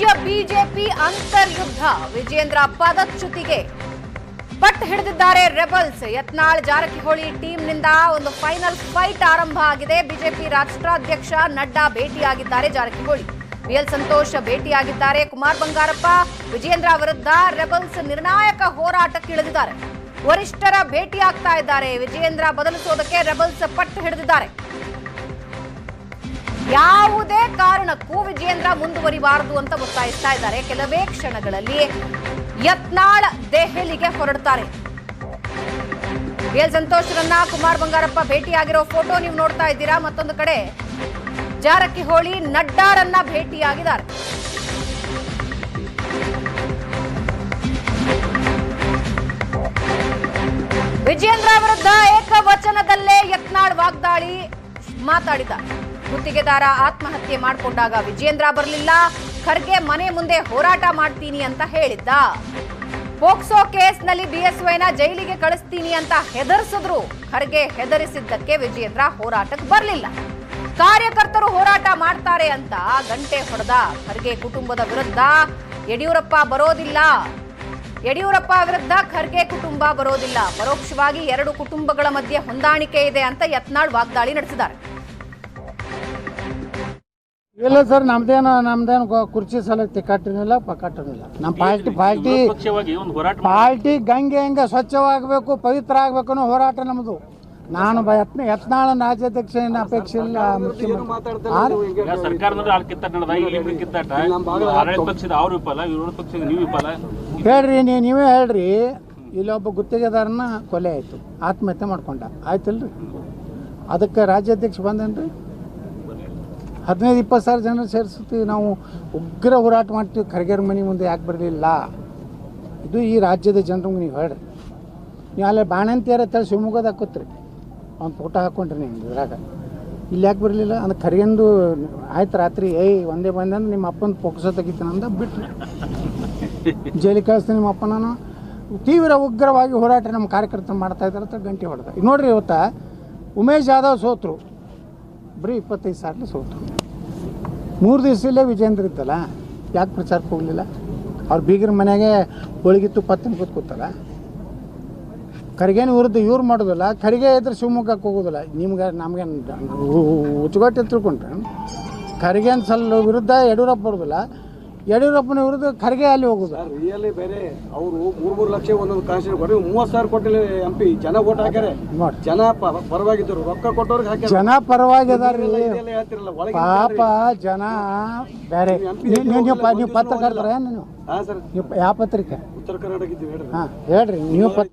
ರಾಜ್ಯ ಬಿಜೆಪಿ ಅಂತರ್ಯುದ್ಧ. ವಿಜೇಂದ್ರ ಪದಚ್ಯುತಿಗೆ ಬಟ್ ಹಿಡಿದಿದ್ದಾರೆ ರೆಬಲ್ಸ್. ಯತ್ನಾಳ್ ಜಾರಕಿಹೊಳಿ ಟೀಮ್ನಿಂದ ಒಂದು ಫೈನಲ್ ಫೈಟ್ ಆರಂಭ ಆಗಿದೆ. ಬಿಜೆಪಿ ರಾಷ್ಟ್ರಾಧ್ಯಕ್ಷ ನಡ್ಡಾ ಭೇಟಿಯಾಗಿದ್ದಾರೆ ಜಾರಕಿಹೊಳಿ. ಬಿಎಲ್ ಸಂತೋಷ್ ಭೇಟಿಯಾಗಿದ್ದಾರೆ. ಕುಮಾರ್ ಬಂಗಾರಪ್ಪ ವಿಜೇಂದ್ರ ವಿರುದ್ಧ ರೆಬಲ್ಸ್ ನಿರ್ಣಾಯಕ ಹೋರಾಟಕ್ಕೆ ಇಳಿದಿದ್ದಾರೆ ವರಿಷ್ಠರ ಭೇಟಿಯಾಗ್ತಾ ಇದ್ದಾರೆ. ವಿಜೇಂದ್ರ ಬದಲಿಸೋದಕ್ಕೆ ರೆಬಲ್ಸ್ ಪಟ್ಟು ಹಿಡಿದಿದ್ದಾರೆ. ಯಾವುದೇ ಕಾರಣಕ್ಕೂ ವಿಜೇಂದ್ರ ಮುಂದುವರಿಬಾರದು ಅಂತ ಒತ್ತಾಯಿಸ್ತಾ ಇದ್ದಾರೆ. ಕೆಲವೇ ಕ್ಷಣಗಳಲ್ಲಿ ಯತ್ನಾಳ್ ದೆಹಲಿಗೆ ಹೊರಡ್ತಾರೆ. ಎಲ್ ಸಂತೋಷ್ರನ್ನ ಕುಮಾರ್ ಬಂಗಾರಪ್ಪ ಭೇಟಿಯಾಗಿರೋ ಫೋಟೋ ನೀವು ನೋಡ್ತಾ ಇದ್ದೀರಾ? ಮತ್ತೊಂದು ಕಡೆ ಜಾರಕಿಹೊಳಿ ನಡ್ಡಾರನ್ನ ಭೇಟಿಯಾಗಿದ್ದಾರೆ. ವಿಜೇಂದ್ರ ವಿರುದ್ಧ ಏಕವಚನದಲ್ಲೇ ಯತ್ನಾಳ್ ವಾಗ್ದಾಳಿ ಮಾತಾಡಿದ ಗುತ್ತಿಗೆದಾರ ಆತ್ಮಹತ್ಯೆ ಮಾಡಿಕೊಂಡಾಗ ವಿಜೇಂದ್ರ ಬರಲಿಲ್ಲ. ಖರ್ಗೆ ಮನೆ ಮುಂದೆ ಹೋರಾಟ ಮಾಡ್ತೀನಿ ಅಂತ ಹೇಳಿದ್ದ. ಪೋಕ್ಸೋ ಕೇಸ್ನಲ್ಲಿ ಬಿಎಸ್ವೈನ ಜೈಲಿಗೆ ಕಳಿಸ್ತೀನಿ ಅಂತ ಹೆದರಿಸಿದ್ರು. ಖರ್ಗೆ ಹೆದರಿಸಿದ್ದಕ್ಕೆ ವಿಜೇಂದ್ರ ಹೋರಾಟಕ್ಕೆ ಬರಲಿಲ್ಲ. ಕಾರ್ಯಕರ್ತರು ಹೋರಾಟ ಮಾಡ್ತಾರೆ ಅಂತ ಗಂಟೆ ಹೊಡೆದ ಖರ್ಗೆ ಕುಟುಂಬದ ವಿರುದ್ಧ. ಯಡಿಯೂರಪ್ಪ ಬರೋದಿಲ್ಲ. ಯಡಿಯೂರಪ್ಪ ವಿರುದ್ಧ ಖರ್ಗೆ ಕುಟುಂಬ ಬರೋದಿಲ್ಲ. ಪರೋಕ್ಷವಾಗಿ ಎರಡು ಕುಟುಂಬಗಳ ಮಧ್ಯೆ ಹೊಂದಾಣಿಕೆ ಇದೆ ಅಂತ ಯತ್ನಾಳ್ ವಾಗ್ದಾಳಿ ನಡೆಸಿದ್ದಾರೆ. ಇಲ್ಲ ಸರ್ ನಮ್ದೇನು ನಮ್ದೇನು ಗೊ- ಕುರ್ಚಿ ಸಲ ಕಟ್ಟಿರಲಿಲ್ಲ ಕಟ್ಟಿರಲಿಲ್ಲ. ನಮ್ಮ ಪಾರ್ಟಿ ಪಾರ್ಟಿ ಪಕ್ಷವಾಗಿ ಒಂದು ಹೋರಾಟ ಪಾರ್ಟಿ ಗಂಗೆ ಹೆಂಗೆ ಸ್ವಚ್ಛವಾಗಬೇಕು ಪವಿತ್ರ ಆಗಬೇಕು ಅನ್ನೋ ಹೋರಾಟ ನಮ್ಮದು ನಾನು ಬ- ಯತ್ನ ಯತ್ನಾಳ ರಾಜ್ಯಾಧ್ಯಕ್ಷನ ಅಪೇಕ್ಷೆ ಇಲ್ಲ ಮುಖ್ಯಮಂತ್ರಿ. ಆ? ಈಗ ಸರ್ಕಾರದಲ್ಲಿ ಅಲ್ಲಿ ಕಿತ್ತಾಟ ನಡೆದ? ಇಲ್ಲಿ ಕಿತ್ತಾಟ ಆಡಳಿತ ಪಕ್ಷದ ಅವ್ರು ವಿಫಲ ವಿರೋಧ ಪಕ್ಷದ ನೀವು ವಿಫಲ ಹೇಳ್ರಿ ನೀವು ನೀವೇ ಹೇಳ್ರಿ. ಇಲ್ಲೊಬ್ಬ ಗುತ್ತಿಗೆದಾರನ ಕೊಲೆ ಆಯಿತು. ಆತ್ಮಹತ್ಯೆ ಮಾಡ್ಕೊಂಡ. ಆಯ್ತಲ್ರಿ? ಅದಕ್ಕೆ ರಾಜ್ಯಾಧ್ಯಕ್ಷ ಬಂದೇನ್ರಿ? ಹದಿನೈದು, ಇಪ್ಪತ್ತು ಸಾವಿರ ಜನ ಸೇರಿಸ್ತೀವಿ ನಾವು ಉಗ್ರ ಹೋರಾಟ ಮಾಡ್ತೀವಿ. ಖರ್ಗೆರ ಮನೆ ಮುಂದೆ ಯಾಕೆ ಬರಲಿಲ್ಲ? ಇದು ಈ ರಾಜ್ಯದ ಜನರಿಗೆ ನೀವು ಹೇಳ್ರಿ. ನೀವು ಅಲ್ಲೇ ಬಾಣಂತಿಯರ ತಲೆ ಶಿವಮೊಗ್ಗದ ಕೂತ್ರಿ ಒಂದು ಫೋಟೋ ಹಾಕೊಂಡ್ರಿ ನಿಮ್ಮ ಇದ್ರಾಗ. ಇಲ್ಲಿ ಯಾಕೆ ಬರಲಿಲ್ಲ? ಅಂದ್ರೆ ಖರ್ಗೆಂದು ಆಯ್ತು ರಾತ್ರಿ, ಏಯ್, ಒಂದೇ ಬಂದಂದ್ರೆ ನಿಮ್ಮ ಅಪ್ಪನ ಪೊಕ್ಸೋ ಅಂತ ಬಿಟ್ರಿ. ಜೈಲಿಗೆ ಕಳಿಸ್ತೀನಿ ನಿಮ್ಮ ಅಪ್ಪನ ತೀವ್ರ ಉಗ್ರವಾಗಿ ಹೋರಾಟ ನಮ್ಮ ಕಾರ್ಯಕರ್ತರು ಮಾಡ್ತಾ ಇದ್ದಾರೆ ಅಂತ ಗಂಟೆ ಹೊಡೆದ. ನೋಡ್ರಿ ಇವತ್ತ ಉಮೇಶ್ ಯಾದವ್ ಸೋತರು. ಬರೀ ಇಪ್ಪತ್ತೈದು ಸಾವಿರ ಸೋತರು. ಮೂರು ದಿವಸದಲ್ಲೇ ವಿಜೇಂದ್ರ ಇದ್ದಲ್ಲ ಯಾಕೆ ಪ್ರಚಾರಕ್ಕೆ ಹೋಗಲಿಲ್ಲ? ಅವ್ರು ಬೀಗರ ಮನೆಗೆ ಹೋಳಿಗೆ ತುಪ್ಪ ತಿನ್ಕೋತ ಕೂತಲ್ಲ? ಖರ್ಗೆನ ವಿರುದ್ಧ ಇವ್ರು ಮಾಡೋದಿಲ್ಲ, ಕರಿಗೆ ಇದ್ರೆ ಶಿವಮೊಗ್ಗಕ್ಕೆ ಹೋಗೋದಿಲ್ಲ. ನಿಮ್ಗೆ ನಮಗೆ ಉಚ್ಚುಗಟ್ಟೆ ತಿಳ್ಕೊಂಡ್ರೆ ಕರಿಗೇನು ಸಲ ವಿರುದ್ಧ ಯಡಿಯೂರಪ್ಪ ಬರೋದಿಲ್ಲ. ಯಡಿಯೂರಪ್ಪನ ವಿರುದ್ಧ ಖರ್ಗೆ ಅಲ್ಲಿ ಹೋಗುದು. ರಿಯಲಿ ಬೇರೆ ಅವರು ಮೂರ್ ಮೂರು ಲಕ್ಷ ಒಂದೊಂದು ಕಾನ್ಸ್ಟಿಟ್ಯೂಟ್ ಕೊಟ್ಟು ಮೂವತ್ತು ಸಾವಿರ ಕೊಟ್ಟಿಲ್ಲ ಎಂ ಪಿ ಜನ ಓಟ್ ಹಾಕ್ಯಾರೆ. ನೋಡಿ. ಜನ ಪರವಾಗಿದ್ದರು ರೊಕ್ಕ ಕೊಟ್ಟವ್ರಿಗೆ ಹಾಕ್ಯಾರ. ಜನ ಪರವಾಗಿ ಪಾಪ ಜನ ಬೇರೆ. ನೀವು ಪತ್ರಕರ್ತರ ನೀವು ಯಾವ ಪತ್ರಿಕೆ? ಉತ್ತರ ಕರ್ನಾಟಕ ಇದ್ದೀವಿ ಹೇಳ್ರಿ. ಹಾಂ ಹೇಳ್ರಿ. ನೀವು ಪತ್